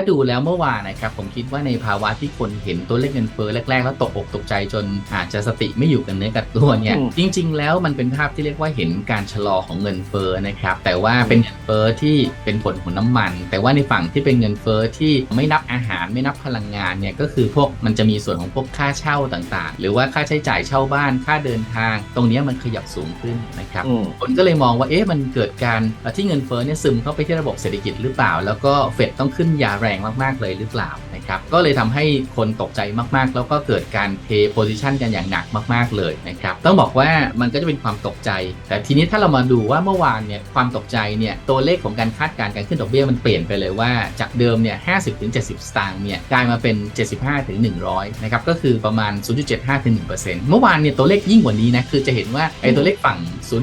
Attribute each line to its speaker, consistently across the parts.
Speaker 1: าดูแล้วเมื่อวานนะครับผมคิดว่าในภาวะที่คนเห็นตัวเลขเงินเฟ้อแรกๆ แล้วตกอกตกใจจนอาจจะสติไม่อยู่กันเนื้อกับตัวเนี่ย
Speaker 2: อืม
Speaker 1: จริง ๆ แล้วมันเป็นภาพที่เรียกว่าเห็นการชะลอของเงินเฟ้อนะครับแต่ว่าเป็นเงินเฟ้อที่เป็นผลของน้ำมัน แต่ว่าในฝั่งที่เป็นเงินเฟ้อที่ไม่นับอาหารไม่นับพลังงานเนี่ยก็คือพวกมันจะมีส่วนของพวกค่าเช่าต่างๆ หรือว่าค่าใช้จ่ายเช่าบ้านค่าเดินทาง ตรงเนี้ยมันขยับสูงขึ้นนะครับ
Speaker 2: อืม
Speaker 1: คนก็เลยมองว่าเอ๊ะมันเกิดการเอ่อที่เงินเฟ้อเนี่ยซึมเข้าไปที่ระบบเศรษฐกิจหรือเปล่า แล้วก็เฟดต้องขึ้นยาแรงรงมากๆเลยหรือเปล่า นะครับ ก็เลยทำให้คนตกใจมากๆ แล้วก็เกิดการเทโพซิชันกันอย่างหนักมาก ๆ เลยนะครับ ต้องบอกว่ามันก็จะเป็นความตกใจ แต่ทีนี้ถ้าเรามาดูว่าเมื่อวานเนี่ยความตกใจเนี่ยตัวเลขของการคาดการณ์การขึ้นดอกเบี้ยมันเปลี่ยนไปเลยว่า จากเดิมเนี่ย50ถึง70สตางค์เนี่ยกลายมาเป็น75ถึง100นะครับก็คือประมาณ0.75ถึง1%เมื่อวานเนี่ยตัวเลขยิ่งกว่านี้นะคือจะเห็นว่าไอ้ตัวเลขฝั่ง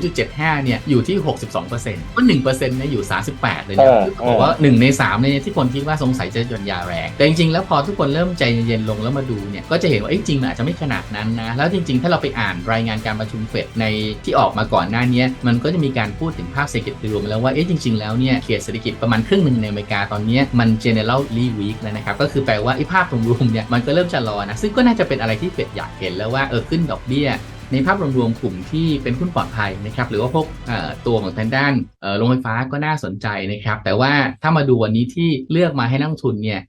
Speaker 1: 0.75เนี่ยอยู่ที่62%ก็1%เนี่ยอยู่38เลยนะ
Speaker 2: เออ
Speaker 1: คือบอกว่า1ใน3เนี่ยที่คนคิดว่าสงสัยจะหย่อนยาแรงแต่จริงๆ แล้วพอทุกคนเริ่มใจเย็นๆลงแล้วมาดูเนี่ยก็จะเห็นว่าเอ้ยจริงมันอาจจะไม่ขนาดนั้นนะแล้วจริงๆ ถ้าเราไปอ่านรายงานการประชุมเฟดในที่ออกมาก่อนหน้านี้มันก็จะมีการพูดถึงภาพเศรษฐกิจรวมแล้วว่าเอ๊ะจริงๆแล้วเนี่ยเขตเศรษฐกิจประมาณครึ่งหนึ่งในอเมริกาตอนนี้มัน generally weak แล้วนะครับก็คือแปลว่าไอ้ภาพรวมๆเนี่ยมันก็เริ่มชะลอนะซึ่งก็น่าจะเป็นอะไรที่เฟดอยากเห็นแล้วว่าเออขึ้นดอกเบี้ยในภาพรวมๆกลุ่มที่เป็นหุ้นปลอดภัยนะครับหรือว่าพวกตัวของทางด้านเอ่อโรงไฟฟ้าก็น่าสนใจนะครับแต่ว่าถ้ามาดูวันนี้ที่เลือกมาให้นักทุนเนี่ย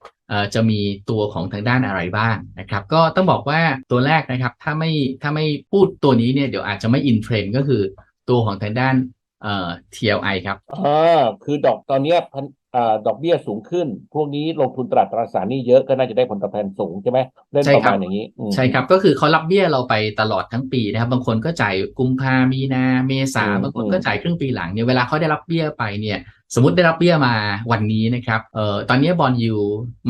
Speaker 1: จะมีตัวของทางด้านอะไรบ้างนะครับ ก็ต้องบอกว่าตัวแรกนะครับ ถ้าไม่ถ้าไม่พูดตัวนี้เนี่ยเดี๋ยวอาจจะไม่อินเทรนก็คือตัวของทางด้านเอ่อ TLI ครับ
Speaker 2: อ่าคือดอกตอนนี้พัน ดอกเบี้ยสูงขึ้น พวกนี้ลงทุนตราตราสารหนี้เยอะก็น่าจะได้ผลตอบแทนสูงใช่ไหมเล่น
Speaker 1: ใช่
Speaker 2: ประ
Speaker 1: ครับ
Speaker 2: มาณอย่างนี้อืม
Speaker 1: ใช่ครับก็คือเขารับเบี้ยเราไปตลอดทั้งปีนะครับ บางคนก็จ่ายกุมภามีนาเมษา
Speaker 2: อืม
Speaker 1: บางคน
Speaker 2: อืม
Speaker 1: ก็จ่ายครึ่งปีหลังเนี่ยเวลาเขาได้รับเบี้ยไปเนี่ยสมมติได้รับเบี้ยมาวันนี้นะครับเอ่อตอนนี้บอลยู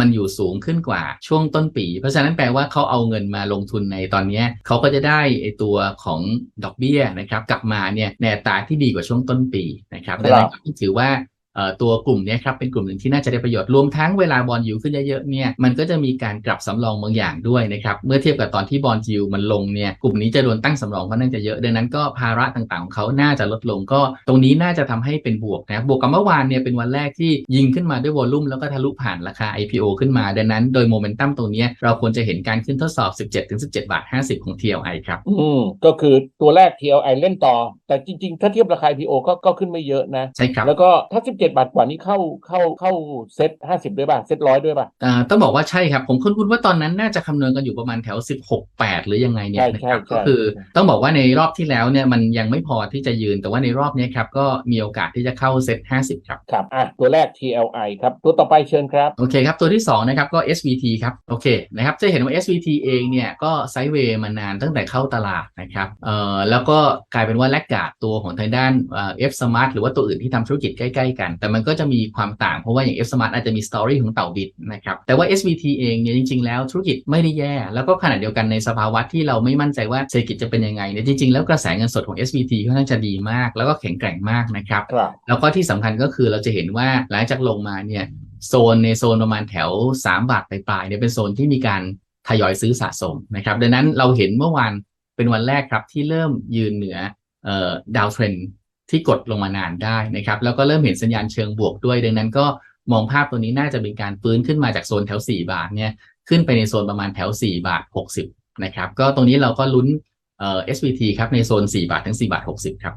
Speaker 1: มันอยู่สูงขึ้นกว่าช่วงต้นปี เพราะฉะนั้นแปลว่าเขาเอาเงินมาลงทุนในตอนเนี้ยเขาก็จะได้ไอตัวของดอกเบี้ยนะครับกลับมาเนี่ยในอัตราที่ดีกว่าช่วงต้นปีนะครับดังนั้นก็ถือว่าเอ่อ ตัวกลุ่มเนี้ยครับเป็นกลุ่มหนึ่งที่น่าจะได้ประโยชน์รวมทั้งเวลาบอลยูขึ้นเยอะๆเนี่ยมันก็จะมีการกลับสำรองบางอย่างด้วยนะครับเมื่อเทียบกับตอนที่บอลยูมันลงเนี่ยกลุ่มนี้จะโดนตั้งสำรองค่อนข้างจะเยอะดังนั้นก็ภาระต่างๆของเขาน่าจะลดลงก็ตรงนี้น่าจะทำให้เป็นบวกนะครับบวกกับเมื่อวานเนี่ยเป็นวันแรกที่ยิงขึ้นมาด้วยวอลลุ่มแล้วก็ทะลุผ่านราคา IPO ขึ้นมาดังนั้นโดยโมเมนตัมตรงเนี้ยเราควรจะเห็นการขึ้นทดสอบ 17-17บาท50 ของ TLI ครับ
Speaker 2: อืมก็คือตัวแรก TLI เล่นต่อ แต่จริงๆ ถ้าเทียบราคา IPO ก็ก็ขึ้นไม่เยอะนะ
Speaker 1: ใช่ครับ
Speaker 2: แล้วก็ถ้า17บาทกว่านี้เข้าเข้าเข้าเซ็ต50ด้วยป่ะเซ็ตร้อยด้วยป่ะ
Speaker 1: อ่าต้องบอกว่าใช่ครับ ผมคุ้นๆว่าตอนนั้นน่าจะคำนวณกันอยู่ประมาณแถว 16 8 หรือยังไงเนี่ย
Speaker 2: ใช่
Speaker 1: นะครับ
Speaker 2: ใช่
Speaker 1: ก็คือ
Speaker 2: ใช่
Speaker 1: ต้องบอกว่าในรอบที่แล้วเนี่ยมันยังไม่พอที่จะยืนแต่ว่าในรอบเนี้ยครับก็มีโอกาสที่จะเข้าเซ็ต50 ครับ
Speaker 2: ครับอะตัวแรก TLI ครับ ตัวต่อไปเชิญครับ
Speaker 1: โอเคครับ ตัวที่ 2 นะครับก็ SVT ครับ โอเคนะครับจะเห็นว่า SVT เองเนี่ยก็ไซด์เวย์มานานตั้งแต่เข้าตลาดนะครับเอ่อแล้วก็กลายเป็นว่าแลกกาดตัวของทางด้านเอ่อ F Smart หรือว่าตัวอื่นที่ทำธุรกิจใกล้ ๆ กันแต่มันก็จะมีความต่าง เพราะว่าอย่าง F Smart อาจจะมีสตอรี่ของเต่าบิดนะครับ แต่ว่า SVT เองเนี่ยจริง ๆ แล้วธุรกิจไม่ได้แย่ แล้วก็ขณะเดียวกันในสภาวะที่เราไม่มั่นใจว่าเศรษฐกิจจะเป็นยังไงเนี่ยจริง ๆ แล้วกระแสเงินสดของ SVT ค่อนข้างจะดีมาก แล้วก็แข็งแกร่งมากนะครับ
Speaker 2: ครับ
Speaker 1: แล้วก็ที่สำคัญก็คือเราจะเห็นว่าหลังจากลงมาเนี่ยโซนในโซนประมาณแถว 3 บาทปลายๆเนี่ยเป็นโซนที่มีการทยอยซื้อสะสมนะครับดังนั้นเราเห็นเมื่อวานเป็นวันแรกครับที่เริ่มยืนเหนือเอ่อดาวเทรน ที่กดลงมานานได้นะครับ แล้วก็เริ่มเห็นสัญญาณเชิงบวกด้วย ดังนั้นก็มองภาพตัวนี้น่าจะเป็นการฟื้นขึ้นมาจากโซนแถว 4 บาทเนี่ยขึ้นไปในโซนประมาณแถว 4 บาท 60 นะครับ ก็ตรงนี้เราก็ลุ้นเอ่อ SVT ครับในโซน 4 บาทถึง 4 บาท 60 ครับ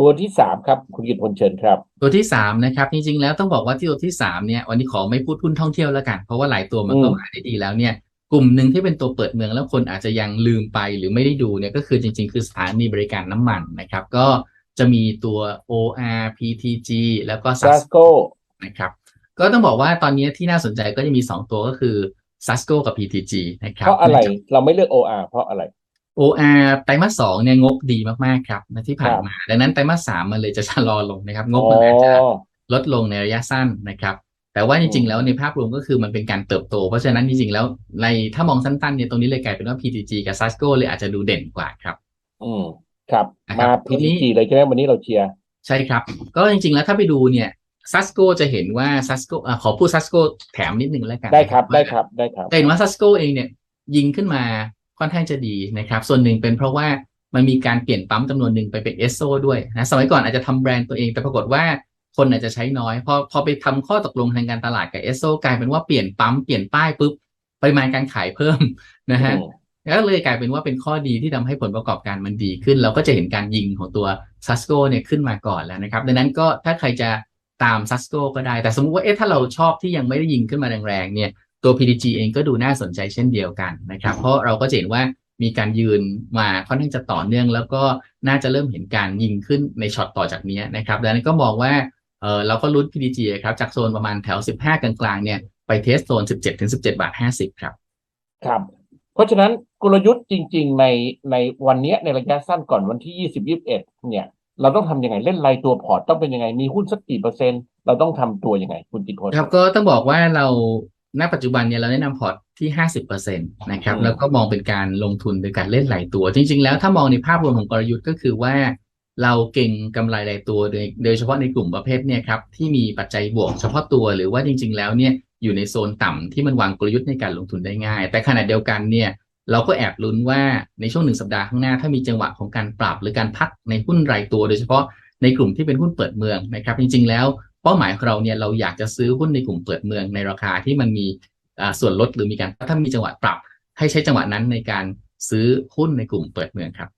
Speaker 2: ตัวที่ 3 ครับ คุณกิตพลเชิญครับ
Speaker 1: ตัวที่สามนะครับ จริงๆ แล้วต้องบอกว่าที่ตัวที่สามเนี่ย วันนี้ขอไม่พูดหุ้นท่องเที่ยวแล้วกัน เพราะว่าหลายตัวมันก็
Speaker 2: อืม
Speaker 1: ขายได้ดีแล้วเนี่ย กลุ่มหนึ่งที่เป็นตัวเปิดเมืองแล้วคนอาจจะยังลืมไปหรือไม่ได้ดูเนี่ยก็คือจริง ๆ คือสถานีบริการน้ำมันนะครับ ก็ จะมีตัว OR PTG แล้วก็
Speaker 2: ซา
Speaker 1: SAS
Speaker 2: สโก
Speaker 1: นะครับ ก็ต้องบอกว่าตอนนี้ที่น่าสนใจก็จะมี 2 ตัวก็คือ Sasco กับ PTG นะครับ
Speaker 2: เพราะอะไรเราไม่เลือก OR เพราะอะไร
Speaker 1: OR ไตรมาสสองเนี่ยงบดีมาก ๆ ครับนะที่ผ่าน
Speaker 2: ครับ
Speaker 1: มา ดังนั้นไตรมาสสามมันเลยจะชะลอลงนะครับ งบ
Speaker 2: อ๋อ
Speaker 1: มันอาจจะลดลงในระยะสั้นนะครับ แต่ว่าจริง ๆ แล้วในภาพรวมก็คือมันเป็นการเติบโต เพราะฉะนั้นจริง ๆ แล้วในถ้ามองสั้นๆเนี่ยตรงนี้เลยกลายเป็นว่า PTG กับ Sasco เลยอาจจะดูเด่นกว่าครับ
Speaker 2: อืม ครับ
Speaker 1: นะครั
Speaker 2: มา
Speaker 1: บทีนี้
Speaker 2: PTG เลยใช่ไหมวันนี้เราเชียร์
Speaker 1: ใช่ครับ ก็จริงๆแล้วถ้าไปดูเนี่ย Sasco จะเห็นว่า Sasco อะขอพูด Sasco แถมนิดนึงแล้วกัน
Speaker 2: ได้ครับ
Speaker 1: ว่า
Speaker 2: ได้ครับได้ครับ
Speaker 1: จะเห็นว่า Sasco เองเนี่ยยิงขึ้นมาค่อนข้างจะดีนะครับ ส่วนหนึ่งเป็นเพราะว่ามันมีการเปลี่ยนปั๊มจำนวนหนึ่งไปเป็นเอสโซด้วยนะสมัยก่อนอาจจะทำแบรนด์ตัวเอง แต่ปรากฏว่าคนอาจจะใช้น้อยพอพอไปทำข้อตกลงทางการตลาดกับเอสโซกลายเป็นว่าเปลี่ยนปั๊มเปลี่ยนป้ายปุ๊บปริมาณการขายเพิ่มนะฮะ
Speaker 2: อืม
Speaker 1: ก็เลยกลายเป็นว่าเป็นข้อดีที่ทำให้ผลประกอบการมันดีขึ้น เราก็จะเห็นการยิงของตัวซัสโกเนี่ยขึ้นมาก่อนแล้วนะครับ ดังนั้นก็ถ้าใครจะตามซัสโกก็ได้ แต่สมมุติว่าเอ๊ะถ้าเราชอบที่ยังไม่ได้ยิงขึ้นมาแรงๆเนี่ยตัว PDG เองก็ดูน่าสนใจเช่นเดียวกันนะครับ เพราะเราก็จะเห็นว่ามีการยืนมาค่อนข้างจะต่อเนื่อง แล้วก็น่าจะเริ่มเห็นการยิงขึ้นในช็อตต่อจากนี้นะครับดังนั้นก็มองว่าเออเราก็ลุ้น PDG ครับจากโซนประมาณแถว 15 กลางๆเนี่ยไปเทสโซน 17-17 บาท 50 ครับ
Speaker 2: ครับ เพราะฉะนั้นกลยุทธ์จริง ๆ ในในวันเนี้ยในระยะสั้นก่อนวันที่ยี่สิบยี่สิบเอ็ดเนี่ย เราต้องทำยังไงเล่นรายตัวพอร์ตต้องเป็นยังไงมีหุ้นสักกี่เปอร์เซ็นต์เราต้องทำตัวยังไงคุณจิตพล
Speaker 1: ครับก็ต้องบอกว่าเราณปัจจุบันเนี่ยเราแนะนำพอร์ตที่50%นะครับ
Speaker 2: อืม
Speaker 1: แล้วก็มองเป็นการลงทุนโดยการเล่นหลายตัว จริง ๆ แล้วถ้ามองในภาพรวมของกลยุทธ์ก็คือว่า เราเก่งกำไรรายตัวโดยโดยเฉพาะในกลุ่มประเภทเนี่ยครับที่มีปัจจัยบวกเฉพาะตัวหรือว่าจริง ๆ แล้วเนี่ย อยู่ในโซนต่ำที่มันวางกลยุทธ์ในการลงทุนได้ง่าย แต่ขณะเดียวกันเนี่ยเราก็แอบลุ้นว่าในช่วงหนึ่งสัปดาห์ข้างหน้า ถ้ามีจังหวะของการปรับหรือการพักในหุ้นรายตัว โดยเฉพาะในกลุ่มที่เป็นหุ้นเปิดเมืองนะครับจริง ๆ แล้วเป้าหมายของเราเนี่ยเราอยากจะซื้อหุ้นในกลุ่มเปิดเมืองในราคาที่มันมีส่วนลดหรือมีการถ้ามีจังหวะปรับ ให้ใช้จังหวะนั้นในการซื้อหุ้นในกลุ่มเปิดเมืองครับ